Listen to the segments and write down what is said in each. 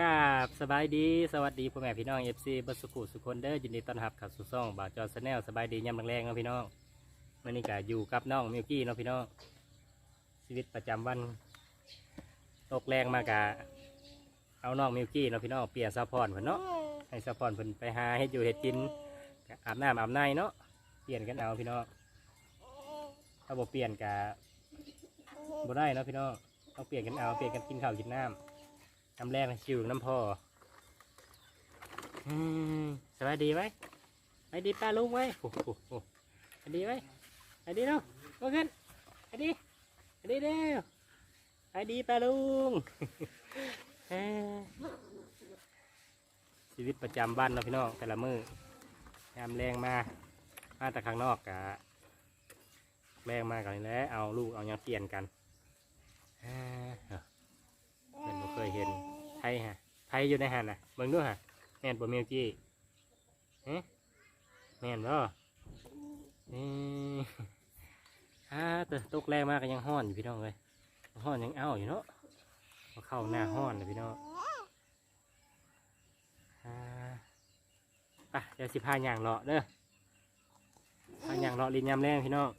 กราบสบายดีสวัสดีพ่อแม่พี่น้องเอฟซีบัสกุสุคนเด้อยินดีต้อนรับเข้าสู่ช่องบ่าวจอสแนลสบายดียามแรงๆเนาะพี่น้องมื่อนี้ก็อยู่กับน้องมิวกี้เนาะพี่น้องชีวิตประจำวันตกแรงมากะเอาน้องมิวกี้เนาะพี่น้องเปลี่ยนซัพอร์ตเพิ่นเนาะให้ซัพอร์ตเพิ่นไปหาเฮ็ดอยู่เฮ็ดกินก็อาบน้ำอาบในเนาะเปลี่ยนกันเอาพี่น้องถ้าบ่เปลี่ยนกะบ่ได้เนาะพี่น้องต้องเปลี่ยนกันเอาเปลี่ยนกันกินข้าวกินน้ำ น้ำแรกชิวน้ำพ่ออืมสบายดีไหมไปดีป้าลุงไหมโอ้โหโอ้ไปดีไหมไปดีเนาะโอเคไปดีไปดีเร็วไปดีป้าลุงชีวิตประจำบ้านเนาพี่น้องแต่ละมือยามแรงมามาแต่ข้างนอกกะแรงมากันนี่แล้วเอาลูกเอายังเปลี่ยนกัน เคยเห็นไทยฮะไทยอยู่ในหันน่ะเบิ่งดูฮะแม่นบ่มิวจี้เอ๊ะแม่นบ่นี่ฮ่าแต่ตกแรงมากก็ยังห้อนอยู่พี่น้องเลยห้อนยังเอาอยู่เนาะบ่เข้าหน้าห้อนเลยพี่น้องฮ่าไปเดี๋ยวสิพาย่างเลาะเด้อพาย่างเลาะลินยำแรงพี่น้อง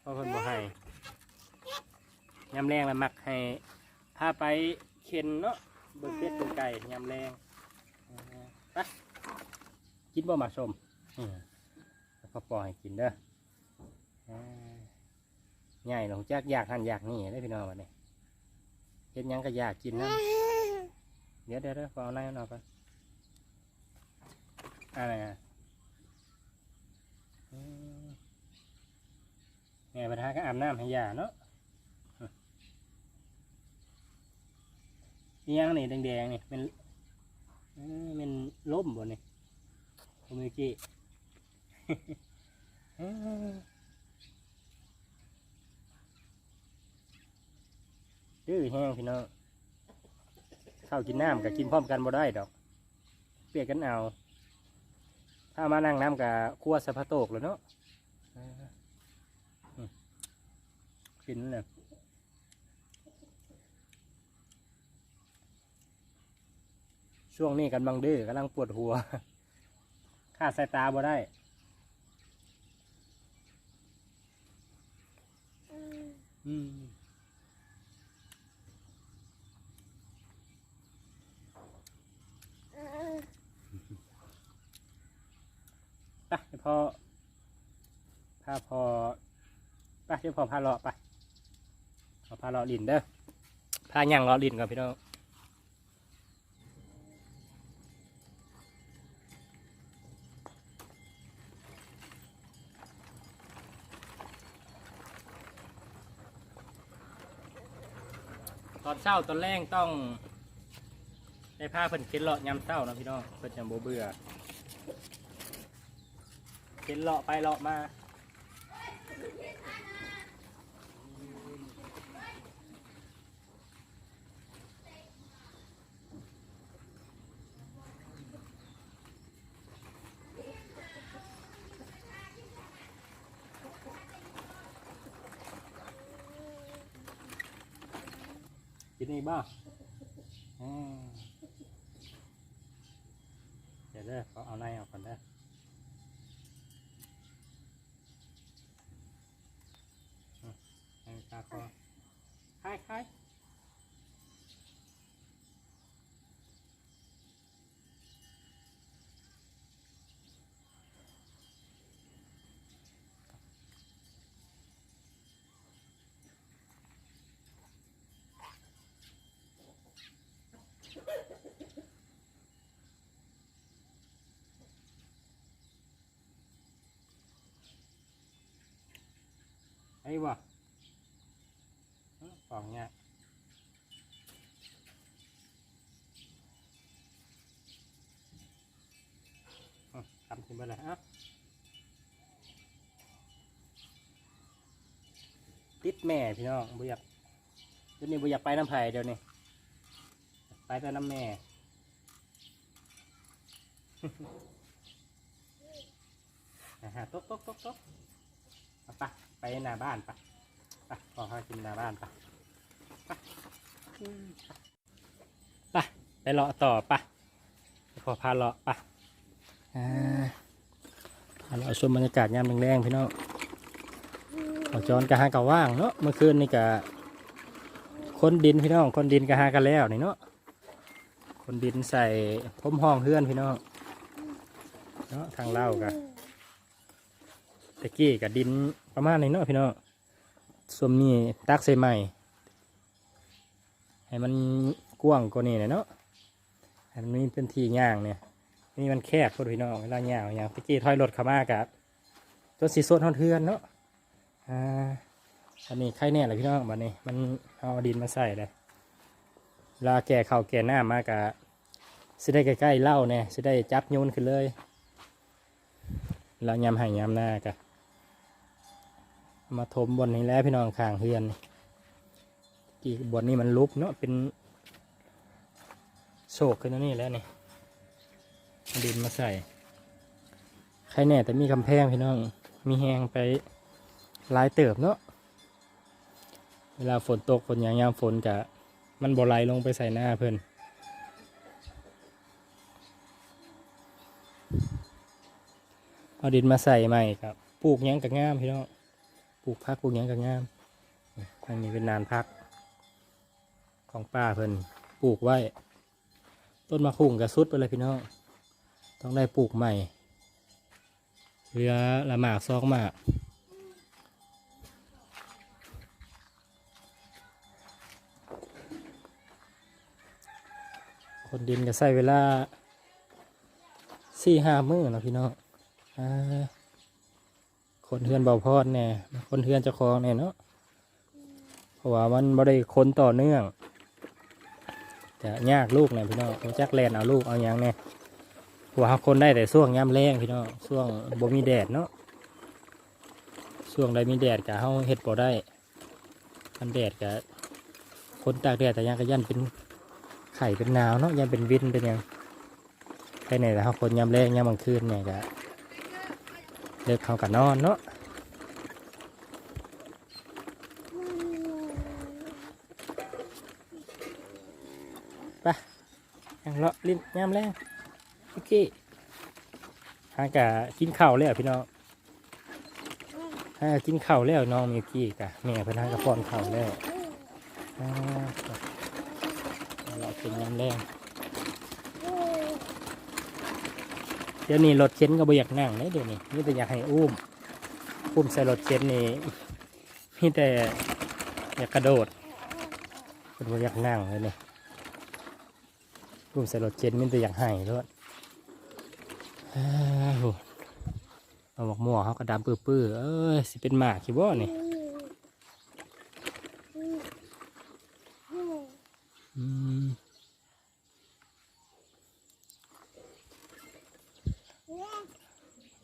เพราะเพิ่นบ่ให้ยำแรงแล้วมักให้พาไป เข็นเนาะเบิกเป็ดเบิกไก่ยำแรงไปกินบ่หมาชมแล้วก็ปล่อยให้กินเด้อใหญ่หลงจักอยากหันอยากนี่ได้พี่น้องวันนี้เห็นยังก็อยากกินนะเดี๋ยวเดี๋ยวเดี๋ยวขอเอาในหน่อยก่อนอะไรอะแม่ปัญหาก็อาบน้ำให้ยาเนาะ นี่ยังนี่แดงๆนี่เป็นเอ้ยเป็นล่มบ่นี่โอเมจิเอ้ดื้อแห้งพี่น้องข้าวกินน้ำกับกินพร้อมกันบ่ได้ดอก เปียกกันเอา ถ้ามานั่งน้ำกับคั่วสะพะโตกเลยเนาะเอออืมกินเลย ช่วงนี้กำลังดื้อกำลังปวดหัวขาดสายตาบ่ได้อืมไปเดี๋ยวพอพาพอไปเดี๋ยวพอพาเลาะไปพอพาเลาะลินเด้อพาย่างเลาะลินก่อนพี่น้อง เช้าตอนแรกต้องได้ผ้าเพิ่นเข็นเลาะยามเช้าเนาะพี่น้องเพิ่นจะโบเบื่อเข็นเลาะไปเลาะมา นี่บ้างเดี๋ยวเด้อเขาเอาในออกก่อนเด้อให้ตาคอคายคายไอ้บ่ อืมปองเนี่ยอืมทำขึ้นไปเลยอะติดแม่พี่น้องบุอยากเดี๋ยวนี้บุอยากไปน้ำไผ่เดี๋ยวนี้ ไปแต่น้ำแม่ นะฮะตกตกตกตกเอาไปไปหน้าบ้านไปไปขอข้าวกินหน้าบ้านไป ปอืมไปเลาะต่อปะขอพาเลาะปะอ่าพาเลาะชมบรรยากาศยามแรงๆพี่น้องขอจอนกะหากะว่างเนาะเมื่อคืนนี่กะคนดินพี่น้องคนดินกะหากันแล้วนี่เนาะคนดินใส่พมห้องเฮือนพี่น้องเนาะทางเล่ากะตะกี้กับดินประมาณนี้เนาะพี่น้องส่วนนี้ตักใส่ใหม่ ให้มันกว้างกว่านี้หน่อยเนาะให้มันมีพื้นที่ย่างเนี่ยนี่มันแคบพอดีเนาะเวลาย่างอย่างตะกี้ถอยรถเข้ามากับจนสีสดทอนเทือนเนาะอ่าอันนี้ไข่แน่เลยพี่น้องบัดนี้ มันเอาดินมาใส่เลยเวลาแก่เข้าแก่หน้ามากะสิได้ใกล้ๆเล่าเนี่ยสิได้จับโยนขึ้นเลยล้วยำห้ยำหน้ากะมาถมบนนี้แล้วพี่น้องข้างเฮือนนี่ กีบทนี้มันลุบเนาะเป็นโศกขึ้นแล้วนี่แล้วนี่ดินมาใส่ใครแน่แต่มีกำแพงพี่น้องมีแหงไปลายเติบเนาะเวลาฝนตกฝนอย่างยามฝนกะมันบ่ไหลลงไปใส่หน้าเพื่อนเอาดินมาใส่ใหม่ครับปลูกหยังกับงามพี่น้องปลูกพักปลูกหยังกับงามอันนี้เป็นนานพัก ของป้าเพิ่นปลูกไว้ ต้นมะขุ่งกระสุดไปเลยพี่น้องต้องได้ปลูกใหม่เหลือละหมากซอกหมากคนดินก็ใส่เวลาสี่ห้ามื้อเนาะพี่น้องอคนเฮือนเบาพอดแน่คนเฮือนเจ้าของแน่เนาะ เพราะว่ามันบ่ได้คนต่อเนื่อง จะยากลูกเนี่ยพี่น้องผมจักแลนเอาลูกเอาหยังเนี่ยเพราะว่าเราคนได้แต่ช่วงยามแรงพี่น้องช่วงบ่มีแดดเนาะช่วงใดมีแดดกะเฮาเฮ็ดบ่ได้มันแดดกะคนตากแดดแต่ยังก็ยันเป็นไข่เป็นหนาวเนาะยันเป็นวินเป็นยังใครเนี่ยแต่เฮาคนยามแรงยามกลางคืนเนี่ยกะเลิกเขากะนอนเนาะ เลาะลิ้นยามแรงโอเคหากะกินข้าวแล้วพี่น้องหากะกินข้าวแล้วน้องมิวกี้กะแม่พนหากระป้อนข้าวแล้วเราเป็นยามแรงเดี๋ยวนี้รถเข็นก็บ่อยากนั่งเลยเดี๋ยวนี้นี่แต่อยากให้อุ้มอุ้มใส่รถเข็นนี่มีแต่อยากกระโดดเป็นบ่อยากนั่งเลยเนี่ย รุ่มใส่รถเข็นมันจะอย่างไห้ด้วยอ้าวเอาหมอกม่วเขากระดำปื้อๆเอ้ยสิเป็นหมากคิดว่านี่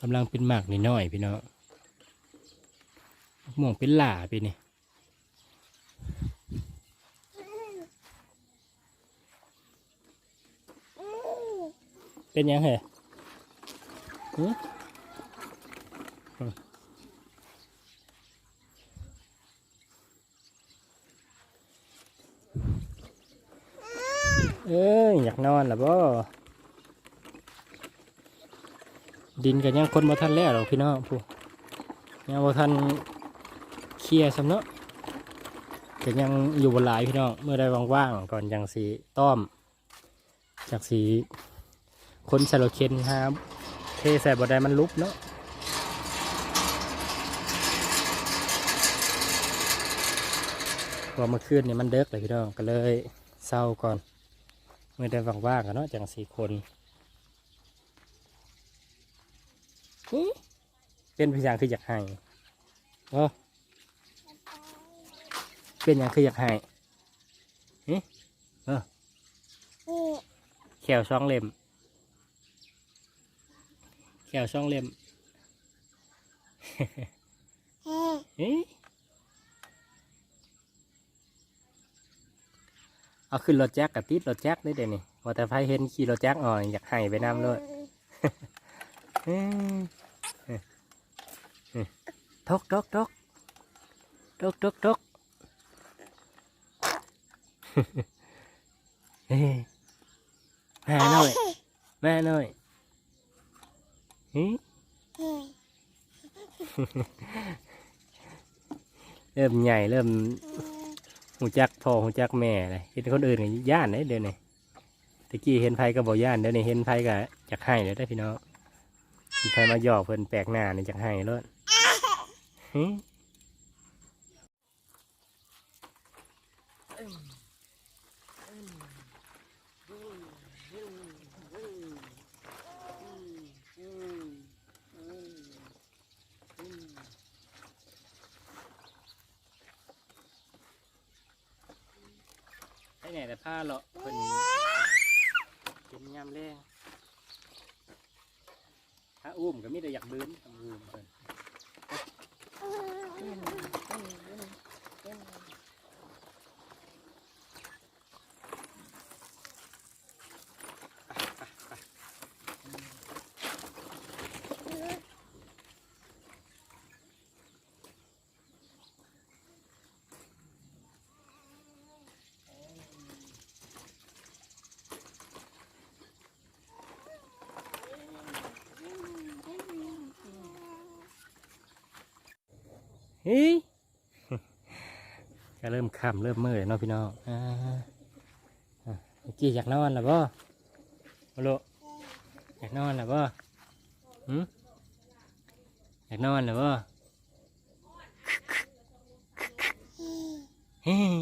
กำลังเป็นหมากนิดหน่อยพี่น้องหม่วงเป็นหล่าไปนี่ เป็นยังไงเอ้ยอยากนอนล่ะบ่ดินกันยังคนบ่ทันแล้วหรอพี่น้องผู้ยังบ่ทันเคลียร์สำเนาะแต่ยังอยู่บนหลายพี่น้องเมื่อได้ว่างๆก่อนจังสีต้อมจากสี คนใส่รถเข็นครับเทใส่บดได้มันลุกเนาะพอเมื่อคืนนี่มันเด็กเลยพี่น้องก็เลยเศร้าก่อนเมื่อได้ว่างๆกันเนาะจังสี่คนอิ๊ะเป็นพยางคืออยากให้เออเป็นอย่างคืออยากให้อิ๊ะเออแขวช่องเล็ม แขวช่องเล็มเอ๊ะเอาขึ้นรถแจ็คกับติดรถแจ็คได้เดี๋ยวนี้ว่าแต่ไฟเห็นขี่รถแจ็คอ่อนอยากให้ไปน้ำเลยเอ้ยเอ้ยเอ้ยทกทกทกทกทกทกเฮ้ยแม่หน่อยแม่หน่อยหึ เริ่มใหญ่เริ่มหูจักพ่อหูจักแม่เลยเห็นคนอื่นก็ย่านเลยเดี๋ยวนี้ตะกี้เห็นไผก็บอกย่านเดี๋ยวนี้เห็นไผก็อยากให้เลยได้พี่น้องเห็นไผมาหยอกเพิ่นแปลกหน้านี่อยากให้เลย หึไอ้เนี่ยแต่ผ้าเลาะเพิ่นเป็นยามแรงถ้าอุ้มก็มีแต่อยากบืนทำอุ้มเพิ่น เฮ้ยก็เริ่มค่ำเริ่มมืดแล้วเนาะพี่น้องอ่าอะเมื่อกี้อยากนอนหรอบ่โอโลอยากนอนหรอบ่หืมอยากนอนหรอบ่เฮ้ย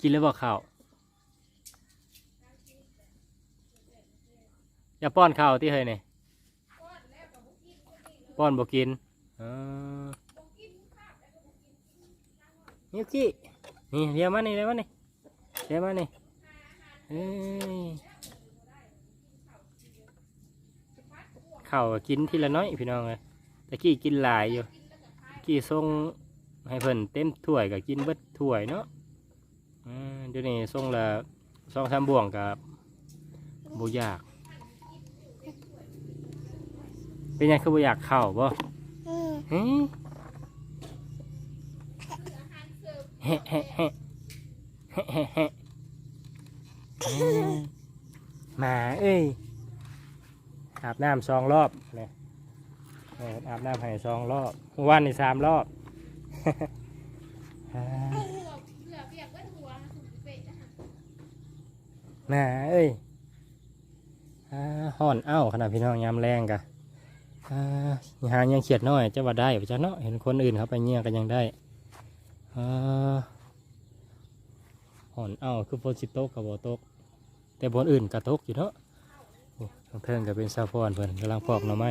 กินแล้วบ่ข้าวอย่าป้อนข้าวที่เฮ้ยนี่ป้อนบ่กินอ่า นิวกี้นี่เรียวมานี่เรียวมานี่เรียวมานี่เอ้ยข้าวก็กินทีละน้อยพี่น้องเลยตะกี้กินหลายอยู่ตะกี้ส่งให้เพิ่นเต็มถ้วยก็กินเบิดถ้วยเนาะอืมเดี๋ยวนี้ส่งละสองสามบ่วงกับบุอยาก เป็นยังคือบุอยากข้าวบ่เฮ้ย เฮ้เฮ้เฮ้เฮ้เฮ้หมาเอ้ยอาบน้ำสองรอบเลยออาบน้ำให้สองรอบวันนี่สามรอบอ่าหมาเอ้ยอ่าห่อนเอ้าขนาดพี่น้องยามแรงกะอ่าหายังเขียดน้อยจะว่าได้ปจ๊ะเนาะเห็นคนอื่นเขาไปเงี้ยกันยังได้ อ่าหอนเอาคือฝนสิตกกับบตก แต่บนอื่นกระตกอยู่เนาะทางเทิงก็เป็นซาฟอนเพิ่นกำลังปอกหน่อไม้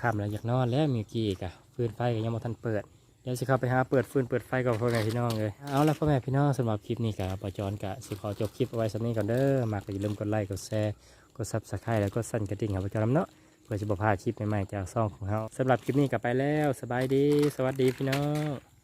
ค่ำแล้วอยากนอนแล้วมีกี่กะฟืนไฟก็ยังบ่ทันเปิดเดี๋ยวสิเข้าไปหาเปิดฟืนเปิดไฟกับพ่อแม่พี่น้องเลยเอาละพ่อแม่พี่น้องสำหรับคลิปนี้กะปจอนกะสิขอจบคลิปเอาไว้สำนี้ก่อนเด้อมากก็อย่าลืมกดไลค์กดแชร์กดซับสไครต์แล้วก็สั่นกระดิ่งครับปจอนเนาะ เพื่อจะบพลาดคลิปใหม่ๆจากซ่องของเราสำหรับคลิปนี้กลับไปแล้ว สบายดี สวัสดีพี่น้อง